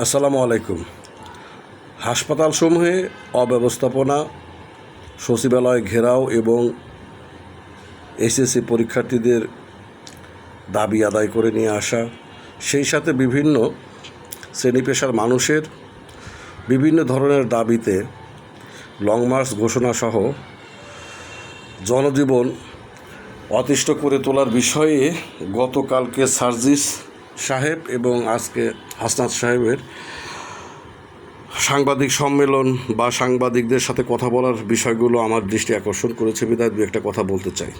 আসসালামু আলাইকুম। হাসপাতালসমূহে অব্যবস্থাপনা, সচিবালয় ঘেরাও এবং এসএসসি পরীক্ষার্থীদের দাবি আদায় করে নিয়ে আসা, সেই সাথে বিভিন্ন শ্রেণি পেশার মানুষের বিভিন্ন ধরনের দাবিতে লং মার্চ ঘোষণাসহ জনজীবন অতিষ্ঠ করে তোলার বিষয়ে গতকালকে সার্জিস সাহেব এবং আজকে হাসনাত সাহেবের সাংবাদিক সম্মেলন বা সাংবাদিকদের সাথে কথা বলার বিষয়গুলো আমার দৃষ্টি আকর্ষণ করেছে। বিদায় দু একটা কথা বলতে চাই।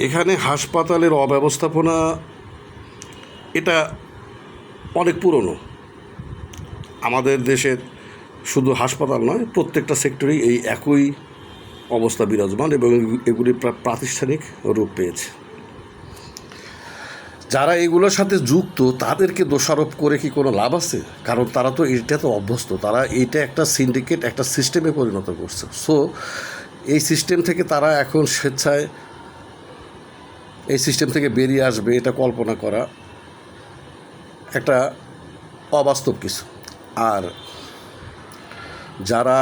এখানে হাসপাতালের অব্যবস্থাপনা এটা অনেক পুরনো। আমাদের দেশের শুধু হাসপাতাল নয়, প্রত্যেকটা সেক্টরেই এই একই অবস্থা বিরাজমান এবং এগুলি প্রা- প্রাতিষ্ঠানিক রূপ পেয়েছে। যারা এগুলোর সাথে যুক্ত, তাদেরকে দোষারোপ করে কি কোনো লাভ আছে? কারণ তারা তো এটা তো অভ্যস্ত। তারা এইটা একটা সিন্ডিকেট একটা সিস্টেমে পরিণত করছে। সো এই সিস্টেম থেকে তারা এখন স্বেচ্ছায় এই সিস্টেম থেকে বেরিয়ে আসবে, এটা কল্পনা করা একটা অবাস্তব কিছু। আর যারা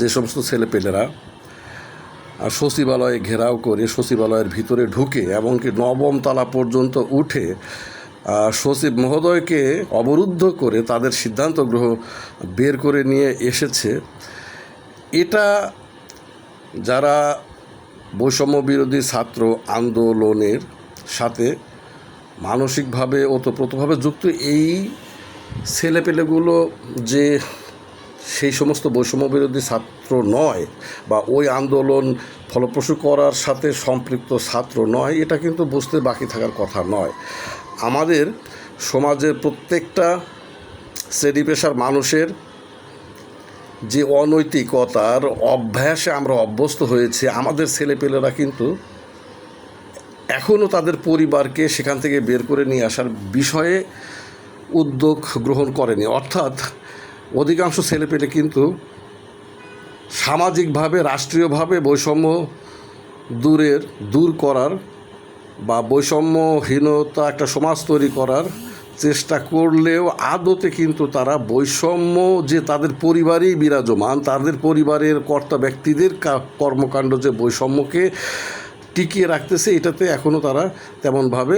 যে সমস্ত ছেলেপেলেরা সচিবালয়ে ঘেরাও করে সচিবালয়ের ভিতরে ঢুকে এমনকি নবম তালা পর্যন্ত উঠে সচিব মহোদয়কে অবরুদ্ধ করে তাদের সিদ্ধান্ত গ্রহ, বের করে নিয়ে এসেছে। এটা যারা বৈষম্য বিরোধী ছাত্র আন্দোলনের সাথে মানসিকভাবে ওতপ্রোতভাবে যুক্ত, এই ছেলেপেলেগুলো যে সেই সমস্ত বৈষম্য বিরোধী ছাত্র নয় বা ওই আন্দোলন ফলপ্রসূ করার সাথে সম্পৃক্ত ছাত্র নয়, এটা কিন্তু বুঝতে বাকি থাকার কথা নয়। আমাদের সমাজের প্রত্যেকটা শ্রেণি পেশার মানুষের যে অনৈতিকতার অভ্যাসে আমরা অভ্যস্ত হয়েছে, আমাদের ছেলেপেলেরা কিন্তু এখনও তাদের পরিবারকে সেখান থেকে বের করে নিয়ে আসার বিষয়ে উদ্যোগ গ্রহণ করেনি। অর্থাৎ অধিকাংশ ছেলেপেলে কিন্তু সামাজিকভাবে, রাষ্ট্রীয়ভাবে বৈষম্য দূরের, দূর করার বা বৈষম্যহীনতা একটা সমাজ তৈরি করার চেষ্টা করলেও আদতে কিন্তু তারা বৈষম্য যে তাদের পরিবারেই বিরাজমান, তাদের পরিবারের কর্তা ব্যক্তিদের কর্মকাণ্ড যে বৈষম্যকে টিকিয়ে রাখতেছে, এটাতে এখনও তারা তেমনভাবে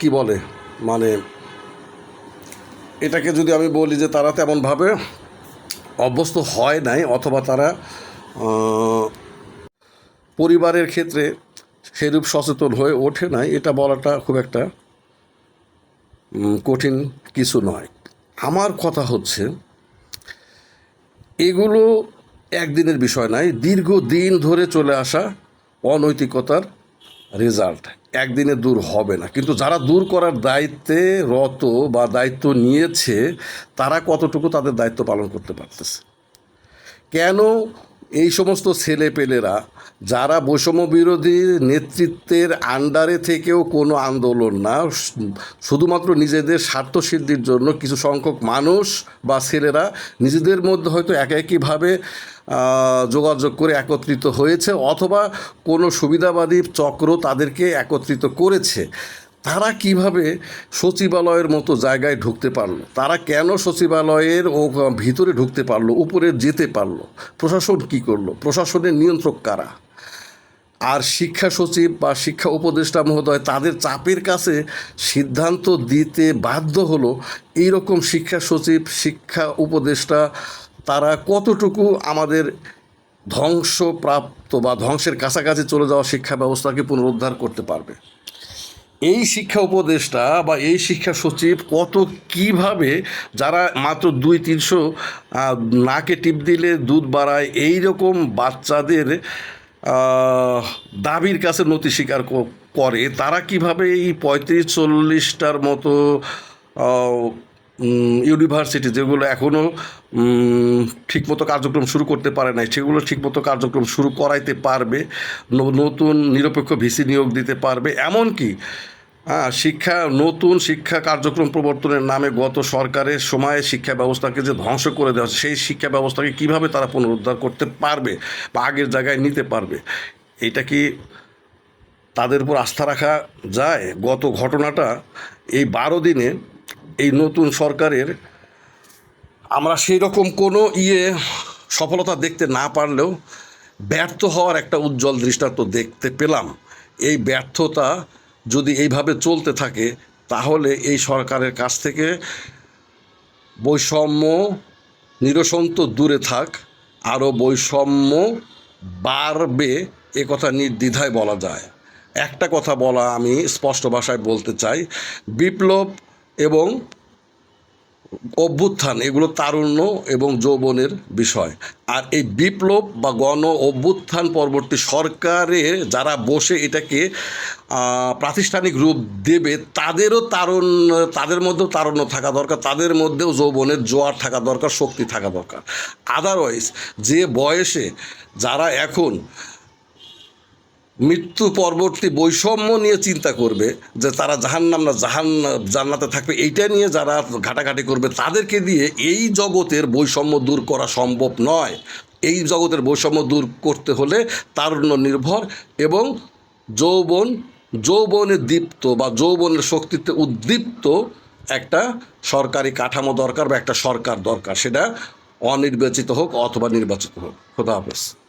কি বলে মানে এটাকে যদি আমি বলি যে তারা তেমনভাবে অভ্যস্ত হয় নাই অথবা তারা পরিবারের ক্ষেত্রে সেরূপ সচেতন হয়ে ওঠে নাই, এটা বলাটা খুব একটা কঠিন কিছু নয়। আমার কথা হচ্ছে, এগুলো একদিনের বিষয় নয় দীর্ঘদিন ধরে চলে আসা অনৈতিকতার রেজাল্ট একদিনে দূর হবে না। কিন্তু যারা দূর করার দায়িত্বে রত বা দায়িত্ব নিয়েছে, তারা কতটুকু তাদের দায়িত্ব পালন করতে পারতেছে? কেন এই সমস্ত ছেলেপেলেরা যারা বৈষম্য বিরোধী নেতৃত্বের আন্ডারে থেকেও কোনো আন্দোলন না, শুধুমাত্র নিজেদের স্বার্থসিদ্ধির জন্য কিছু সংখ্যক মানুষ বা ছেলেরা নিজেদের মধ্যে হয়তো এক একইভাবে যোগাযোগ করে একত্রিত হয়েছে অথবা কোনো সুবিধাবাদী চক্র তাদেরকে একত্রিত করেছে। তারা কীভাবে সচিবালয়ের মতো জায়গায় ঢুকতে পারল? তারা কেন সচিবালয়ের ও ভিতরে ঢুকতে পারল, উপরে যেতে পারল? প্রশাসন কি করল? প্রশাসনের নিয়ন্ত্রক কারা? আর শিক্ষা সচিব বা শিক্ষা উপদেষ্টা মহোদয় তাদের চাপের কাছে সিদ্ধান্ত দিতে বাধ্য হলো। এইরকম শিক্ষা সচিব, শিক্ষা উপদেষ্টা তারা কতটুকু আমাদের ধ্বংসপ্রাপ্ত বা ধ্বংসের কাছাকাছি চলে যাওয়া শিক্ষা ব্যবস্থাকে পুনরুদ্ধার করতে পারবে? এই শিক্ষা উপদেষ্টা বা এই শিক্ষা সচিব কত কীভাবে যারা মাত্র দুই তিনশো নাকে টিপ দিলে দুধ বাড়ায় এই রকম বাচ্চাদের দাবির কাছে নথি স্বীকার করে, তারা কীভাবে এই পঁয়ত্রিশ, চল্লিশটার মতো ইউনিভার্সিটি যেগুলো এখনও ঠিকমতো কার্যক্রম শুরু করতে পারে নাই, সেগুলো ঠিকমতো কার্যক্রম শুরু করাইতে পারবে নতুন নিরপেক্ষ ভিসি নিয়োগ দিতে পারবে, এমনকি হ্যাঁ শিক্ষা, নতুন শিক্ষা কার্যক্রম প্রবর্তনের নামে গত সরকারের সময়ে শিক্ষা ব্যবস্থাকে যে ধ্বংস করে দেওয়া সেই শিক্ষা ব্যবস্থাকে কীভাবে তারা পুনরুদ্ধার করতে পারবে বা আগের জায়গায় নিতে পারবে, এটা কি তাদের উপর আস্থা রাখা যায়? গত ঘটনাটা এই বারো দিনে এই নতুন সরকারের আমরা সেই রকম কোনো ইয়ে সফলতা দেখতে না পারলেও ব্যর্থ হওয়ার একটা উজ্জ্বল দৃষ্টান্ত দেখতে পেলাম। এই ব্যর্থতা যদি এইভাবে চলতে থাকে, তাহলে এই সরকারের কাছ থেকে বৈষম্য নিরসন তো দূরে থাক, আরও বৈষম্য বাড়বে এ কথা নির্দ্বিধায় বলা যায়। একটা কথা বলা আমি স্পষ্ট ভাষায় বলতে চাই, বিপ্লব এবং অভ্যুত্থান, এগুলো তারুণ্য এবং যৌবনের বিষয়। আর এই বিপ্লব বা গণ অভ্যুত্থান পরবর্তী সরকারে যারা বসে এটাকে প্রাতিষ্ঠানিক রূপ দেবে, তাদেরও তারুণ্য, তাদের মধ্যেও তারুণ্য থাকা দরকার, তাদের মধ্যেও যৌবনের জোয়ার থাকা দরকার, শক্তি থাকা দরকার। আদারওয়াইজ যে বয়সে যারা এখন মৃত্যু পরবর্তী বৈষম্য নিয়ে চিন্তা করবে যে তারা জাহান্নাম না, জাহান, জান্নাতে থাকবে। এইটা নিয়ে যারা ঘাটাঘাটি করবে, তাদেরকে দিয়ে এই জগতের বৈষম্য দূর করা সম্ভব নয়। এই জগতের বৈষম্য দূর করতে হলে তারুণ্য নির্ভর এবং যৌবন যৌবনে দীপ্ত বা যৌবনের শক্তিতে উদ্দীপ্ত একটা সরকারি কাঠামো দরকার বা একটা সরকার দরকার। সেটা অনির্বাচিত হোক অথবা নির্বাচিত হোক। খোদা হাফেজ।